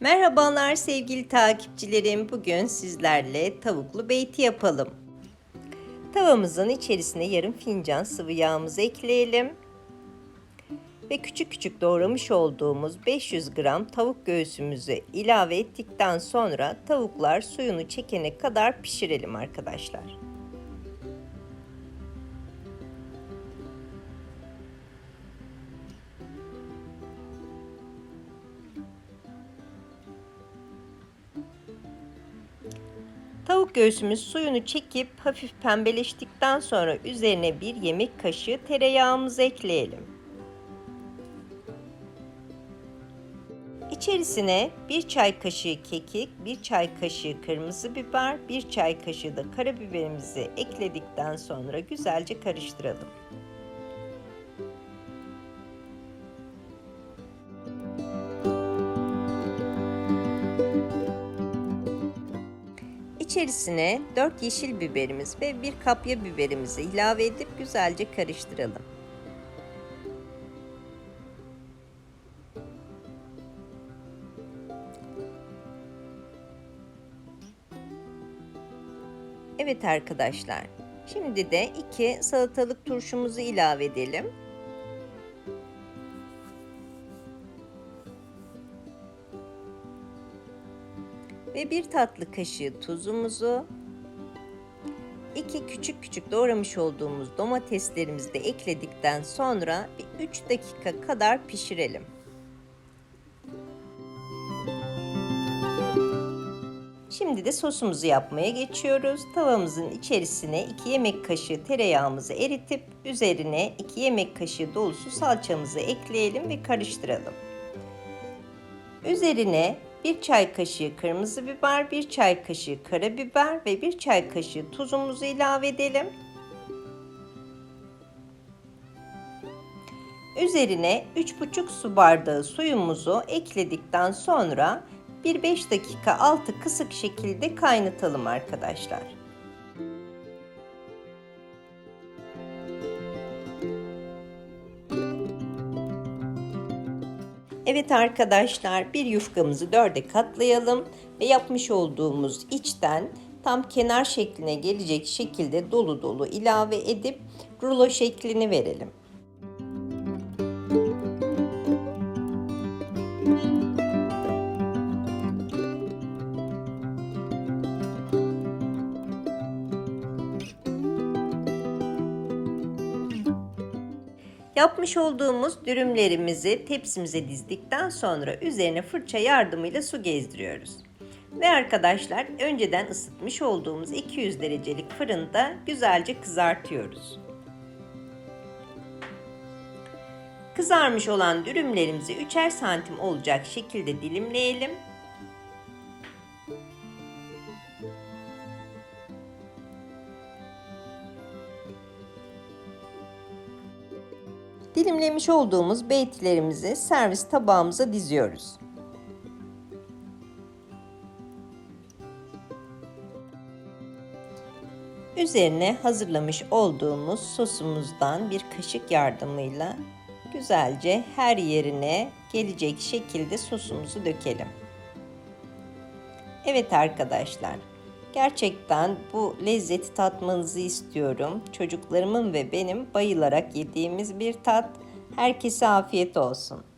Merhabalar sevgili takipçilerim. Bugün sizlerle tavuklu beyti yapalım. Tavamızın içerisine yarım fincan sıvı yağımızı ekleyelim. Ve küçük küçük doğramış olduğumuz 500 gram tavuk göğsümüzü ilave ettikten sonra tavuklar suyunu çekene kadar pişirelim arkadaşlar. Göğsümüz suyunu çekip hafif pembeleştikten sonra üzerine bir yemek kaşığı tereyağımızı ekleyelim. İçerisine bir çay kaşığı kekik, bir çay kaşığı kırmızı biber, bir çay kaşığı da karabiberimizi ekledikten sonra güzelce karıştıralım. İçerisine 4 yeşil biberimiz ve bir kapya biberimizi ilave edip güzelce karıştıralım. Evet arkadaşlar. Şimdi de 2 salatalık turşumuzu ilave edelim. Ve bir tatlı kaşığı tuzumuzu, iki küçük küçük doğramış olduğumuz domateslerimizi de ekledikten sonra bir 3 dakika kadar pişirelim. Şimdi de sosumuzu yapmaya geçiyoruz. Tavamızın içerisine 2 yemek kaşığı tereyağımızı eritip üzerine 2 yemek kaşığı dolusu salçamızı ekleyelim ve karıştıralım. Üzerine bir çay kaşığı kırmızı biber, bir çay kaşığı karabiber ve bir çay kaşığı tuzumuzu ilave edelim. Üzerine 3,5 su bardağı suyumuzu ekledikten sonra bir 5 dakika altı kısık şekilde kaynatalım arkadaşlar. Evet arkadaşlar bir yufkamızı dörde katlayalım ve yapmış olduğumuz içten tam kenar şekline gelecek şekilde dolu dolu ilave edip rulo şeklini verelim. Yapmış olduğumuz dürümlerimizi tepsimize dizdikten sonra üzerine fırça yardımıyla su gezdiriyoruz. Ve arkadaşlar önceden ısıtmış olduğumuz 200 derecelik fırında güzelce kızartıyoruz. Kızarmış olan dürümlerimizi 3'er santim olacak şekilde dilimleyelim. Dilimlemiş olduğumuz beytilerimizi servis tabağımıza diziyoruz. Üzerine hazırlamış olduğumuz sosumuzdan bir kaşık yardımıyla güzelce her yerine gelecek şekilde sosumuzu dökelim. Evet arkadaşlar, Gerçekten bu lezzeti tatmanızı istiyorum. Çocuklarımın ve benim bayılarak yediğimiz bir tat. Herkese afiyet olsun.